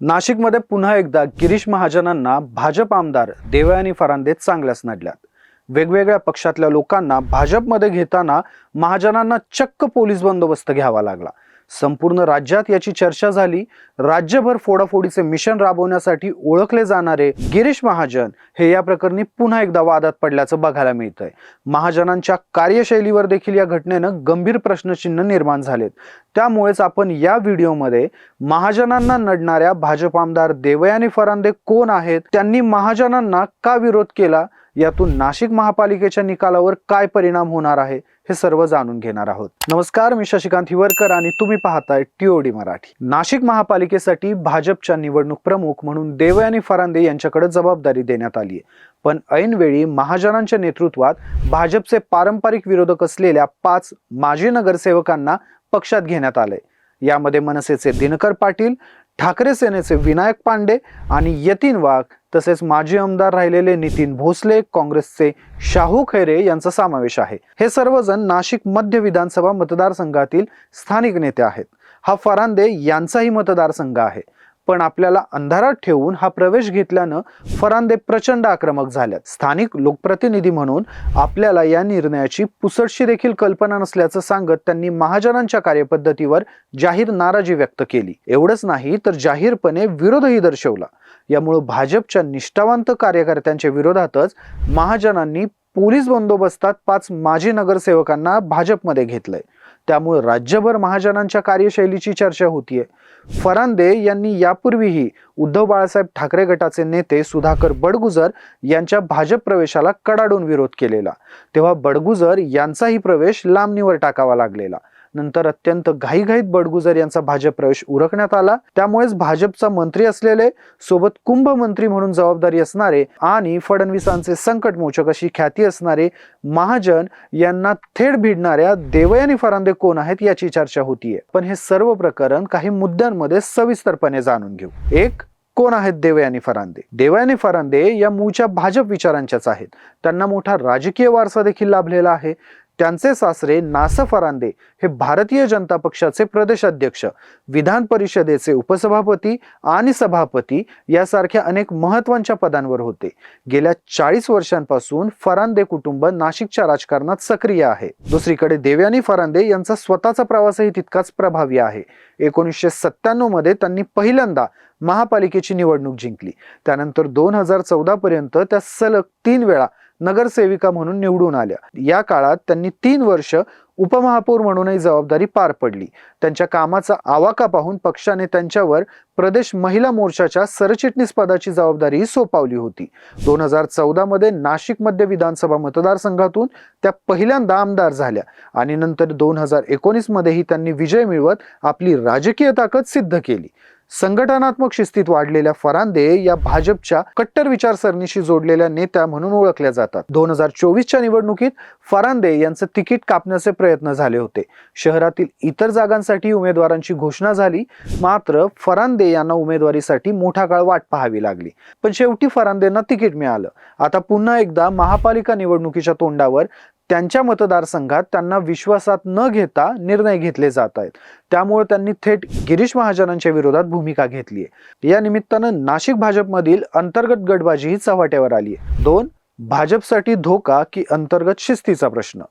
नाशिकमध्ये पुन्हा एकदा गिरीश महाजनांना भाजप आमदार देवयानी फरांदे चांगल्याच नडल्यात वेगवेगळ्या पक्षातल्या लोकांना भाजपमध्ये घेताना महाजनांना चक्क पोलीस बंदोबस्त घ्यावा लागला. संपूर्ण राज्यात याची चर्चा झाली. राज्यभर फोडाफोडीचे मिशन राबवण्यासाठी ओळखले जाणारे गिरीश महाजन हे या प्रकरणी पुन्हा एकदा वादात पडल्याचं बघायला मिळतंय. महाजनांच्या कार्यशैलीवर देखील या घटनेनं गंभीर प्रश्नचिन्ह निर्माण झालेत. त्यामुळेच आपण या व्हिडिओमध्ये महाजनांना नडणाऱ्या भाजप आमदार देवयानी फरांदे कोण आहेत त्यांनी महाजनांना का विरोध केला यातून नाशिक महापालिकेच्या निकालावर काय परिणाम होणार आहे हे सर्व जाणून घेणार आहोत. नमस्कार मी शशिकांत हिवरकर आणि तुम्ही पाहताय टीओडी मराठी. नाशिक महापालिकेसाठी भाजपच्या निवडणूक प्रमुख म्हणून देवयानी फरांदे यांच्याकडे जबाबदारी देण्यात आली आहे पण ऐनवेळी महाजनांच्या नेतृत्वात भाजपचे पारंपरिक विरोधक असलेल्या पाच माजी नगरसेवकांना पक्षात घेण्यात आलंय. यामध्ये मनसेचे दिनकर पाटील ठाकरे सेनेचे विनायक पांडे आणि यतीन वाघ तसेच माजी आमदार राहिलेले नितीन भोसले काँग्रेसचे शाहू खैरे यांचा समावेश आहे. हे सर्वजण नाशिक मध्य विधानसभा मतदारसंघातील स्थानिक नेते आहेत. हा फरांदे यांचाही मतदारसंघ आहे. पण आपल्याला अंधारात ठेवून हा प्रवेश घेतल्यानं फरांदे प्रचंड आक्रमक झाल्यात. स्थानिक लोकप्रतिनिधी म्हणून आपल्याला या निर्णयाची पुसटशी देखील कल्पना नसल्याचं सांगत त्यांनी महाजनांच्या कार्यपद्धतीवर जाहीर नाराजी व्यक्त केली. एवढंच नाही तर जाहीरपणे विरोधही दर्शवला. यामुळे भाजपच्या निष्ठावंत कार्यकर्त्यांच्या विरोधातच महाजनांनी पोलीस बंदोबस्तात पाच माजी नगरसेवकांना भाजपमध्ये घेतलंय. त्यामुळे राज्यभर महाजनांच्या कार्यशैलीची चर्चा होतीये. फरांदे यांनी यापूर्वीही उद्धव बाळासाहेब ठाकरे गटाचे नेते सुधाकर बडगुजर यांच्या भाजप प्रवेशाला कडाडून विरोध केलेला. तेव्हा बडगुजर यांचाही प्रवेश लांबणीवर टाकावा लागलेला. नंतर अत्यंत घाईघाईत बडगुजर यांचा भाजप प्रवेश उरकण्यात आला. त्यामुळेच भाजपचा मंत्री असलेले सोबत कुंभ मंत्री म्हणून जबाबदारी असणारे आणि फडणवीसांचे संकट मोचक अशी ख्याती असणारे महाजन यांना थेट भिडणाऱ्या देवयानी फरांदे कोण आहेत याची चर्चा होतीये. पण हे सर्व प्रकरण काही मुद्द्यांमध्ये सविस्तरपणे जाणून घेऊ. एक कोण आहेत देवयानी फरांदे? देवयानी फरांदे या मूळच्या भाजप विचारांच्याच आहेत. त्यांना मोठा राजकीय वारसा देखील लाभलेला आहे. त्यांचे सासरे नास फरांदे हे भारतीय जनता पक्षाचे प्रदेशाध्यक्ष विधान परिषदेचे उपसभापती आणि सभापती यासारख्या अनेक महत्त्वाच्या पदांवर होते. गेल्या चाळीस वर्षांपासून फरांदे कुटुंब नाशिकच्या राजकारणात सक्रिय आहे. दुसरीकडे देवयानी फरांदे यांचा स्वतःचा प्रवासही तितकाच प्रभावी आहे. एकोणीसशे सत्त्याण्णवमध्ये त्यांनी पहिल्यांदा महापालिकेची निवडणूक जिंकली. त्यानंतर दोन हजार चौदा पर्यंत त्या सलग तीन वेळा नगरसेविका म्हणून निवडून आल्या. या काळात त्यांनी तीन वर्ष उपमहापौर म्हणूनही जबाबदारी पार पडली. त्यांच्या कामाचा आवाका पाहून पक्षाने त्यांच्यावर प्रदेश महिला मोर्चाच्या सरचिटणीस पदाची जबाबदारीही सोपावली होती. दोन हजार चौदा मध्ये नाशिक मध्य विधानसभा मतदारसंघातून त्या पहिल्यांदा आमदार झाल्या आणि नंतर दोन हजार एकोणीस मध्येही त्यांनी विजय मिळवत आपली राजकीय ताकद सिद्ध केली. संघटनात्मक शिस्तीत वाढलेल्या फरांदे या भाजपच्या कट्टर विचारसरणीशी जोडलेल्या नेत्या म्हणून ओळखल्या जातात. दोन हजार चोवीसच्या निवडणुकीत फरांदे यांचं तिकीट कापण्याचे प्रयत्न झाले होते. शहरातील इतर जागांसाठी उमेदवारांची घोषणा झाली मात्र फरांदे यांना उमेदवारीसाठी मोठा काळ वाट पाहावी लागली. पण शेवटी फरांदेंना तिकीट मिळालं. आता पुन्हा एकदा महापालिका निवडणुकीच्या तोंडावर त्यांच्या मतदारसंघात त्यांना विश्वासात न घेता निर्णय घेतले जात आहेत. त्यामुळे त्यांनी थेट गिरीश महाजनांच्या विरोधात भूमिका घेतली आहे. या निमित्तानं नाशिक भाजपमधील अंतर्गत गटबाजी ही चव्हाट्यावर आली आहे. दोन भाजपसाठी धोका की अंतर्गत शिस्तीचा प्रश्न.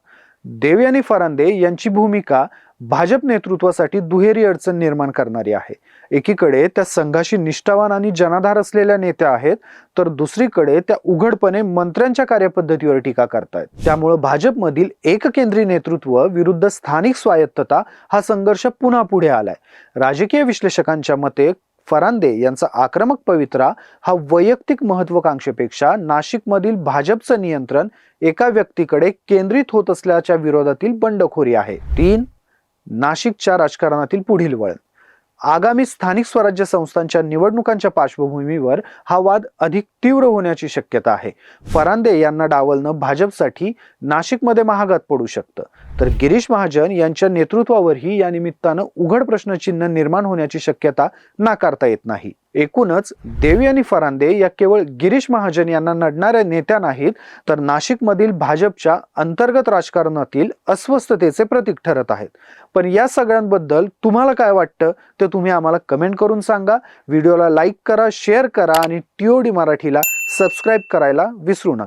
देवयानी फरांदे यांची भूमिका भाजप नेतृत्वासाठी दुहेरी अडचण निर्माण करणारी आहे. एकीकडे त्या संघाशी निष्ठावान आणि जनाधार असलेल्या नेत्या आहेत तर दुसरीकडे त्या उघडपणे मंत्र्यांच्या कार्यपद्धतीवर टीका करतायत. त्यामुळे भाजपमधील एककेंद्री नेतृत्व विरुद्ध स्थानिक स्वायत्तता हा संघर्ष पुन्हा पुढे आलाय. राजकीय विश्लेषकांच्या मते फरांदे यांचा आक्रमक पवित्रा हा वैयक्तिक महत्वाकांक्षेपेक्षा नाशिकमधील भाजपचं नियंत्रण एका व्यक्तीकडे केंद्रित होत असल्याच्या विरोधातील बंडखोरी आहे. तीन नाशिकच्या राजकारणातील पुढील वळण. आगामी स्थानिक स्वराज्य संस्थांच्या निवडणुकांच्या पार्श्वभूमीवर हा वाद अधिक तीव्र होण्याची शक्यता आहे. फरांदे यांना डावलणं भाजपसाठी नाशिकमध्ये महागात पडू शकतं. तर गिरीश महाजन यांच्या नेतृत्वावरही या निमित्तानं उघड प्रश्नचिन्ह निर्माण होण्याची शक्यता नाकारता येत नाही. एकूणच देवी आणि फरांदे या केवळ गिरीश महाजन यांना नडणाऱ्या नेत्या नाहीत तर नाशिकमधील भाजपच्या अंतर्गत राजकारणातील अस्वस्थतेचे प्रतीक ठरत आहेत. पण या सगळ्यांबद्दल तुम्हाला काय वाटतं ते तुम्ही आम्हाला कमेंट करून सांगा. व्हिडिओला लाईक करा शेअर करा आणि टीओडी मराठीला सबस्क्राईब करायला विसरू नका.